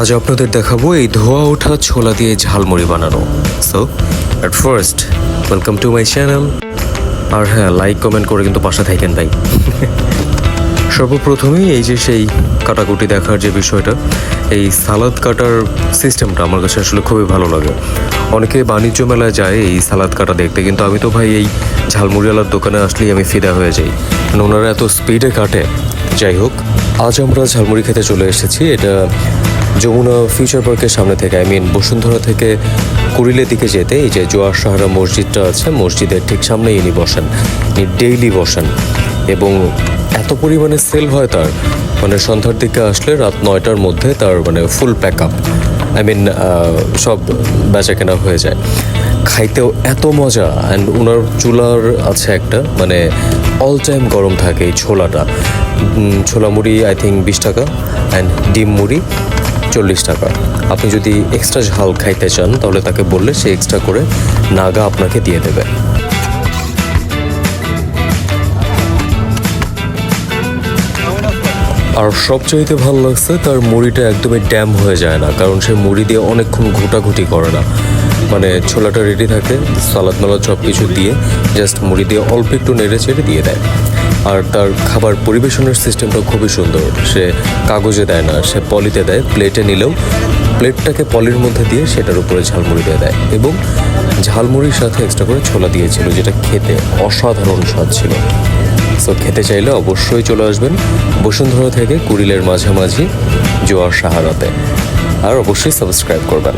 আজ আপনাদের দেখাবো এই ধোয়া ওঠা ছোলা দিয়ে ঝালমুড়ি বানানো। So at first welcome to my channel আর হ্যাঁ লাইক কমেন্ট করে কিন্তু পাশে থাকেন ভাই। সর্বপ্রথমেই এই যে সেই কাটাকুটি দেখার যে বিষয়টা, এই সালাদ কাটার সিস্টেমটা আমার কাছে আসলে খুবই ভালো লাগে। অনেকে বাণিজ্য মেলায় যায় এই সালাদ কাটা দেখতে, কিন্তু আমি তো ভাই এই ঝালমুড়িওয়ালার দোকানে আসলেই আমি ফিদা হয়ে যাই। মানে ওনারা এত স্পিডে কাটে। যাই হোক, আজ আমরা ঝালমুড়ি খেতে চলে এসেছি। এটা যমুনা ফিউচার পার্কের সামনে থেকে আই মিন বসুন্ধরা থেকে কুড়িলের দিকে যেতে এই যে জোয়ার সাহারা মসজিদটা আছে, মসজিদের ঠিক সামনে ইনি বসেন। ইনি ডেইলি বসেন। এবং এত পরিমাণে সেল হয় তার। মানে সন্ধ্যার দিকে আসলে রাত নয়টার মধ্যে তার মানে full pack up I mean সব বেচা কেনা হয়ে যায়। খাইতেও এত মজা। অ্যান্ড ওনার চুলার আছে একটা মানে অল টাইম গরম থাকে এই ছোলাটা। ছোলা মুড়ি আই থিঙ্ক বিশ টাকা। অ্যান্ড ডিম মুড়ি। চল্লিশ টাকা। আপনি যদি এক্সট্রা ঝাল খাইতে চান, তাহলে তাকে বললে সে এক্সট্রা করে নাগা আপনাকে দিয়ে দেবে। আর সবচাইতে ভালো লাগছে, তার মুড়িটা একদমই ড্যাম হয়ে যায় না, কারণ সে মুড়ি দিয়ে অনেকক্ষণ ঘোটাঘুটি করে না। মানে ছোলাটা রেডি থাকে সালাদ মালাদ সব কিছু দিয়ে জাস্ট মুড়ি দিয়ে অল্প একটু নেড়ে চেড়ে দিয়ে দেয়। আর তার খাবার পরিবেশনের সিস্টেমটা খুবই সুন্দর। সে কাগজে দেয় না, সে পলিতে দেয়, প্লেটে নিলেও প্লেটটাকে পলির মধ্যে দিয়ে সেটার উপরে ঝালমুড়ি দিয়ে দেয় এবং ঝালমুড়ির সাথে এক্সট্রা করে ছোলা দিয়েছিল, যেটা খেতে অসাধারণ স্বাদ ছিল। সো খেতে চাইলে অবশ্যই চলে আসবেন বসুন্ধরা থেকে কুড়িলের মাঝামাঝি জোয়ার সাহারাতে। আর অবশ্যই সাবস্ক্রাইব করবেন।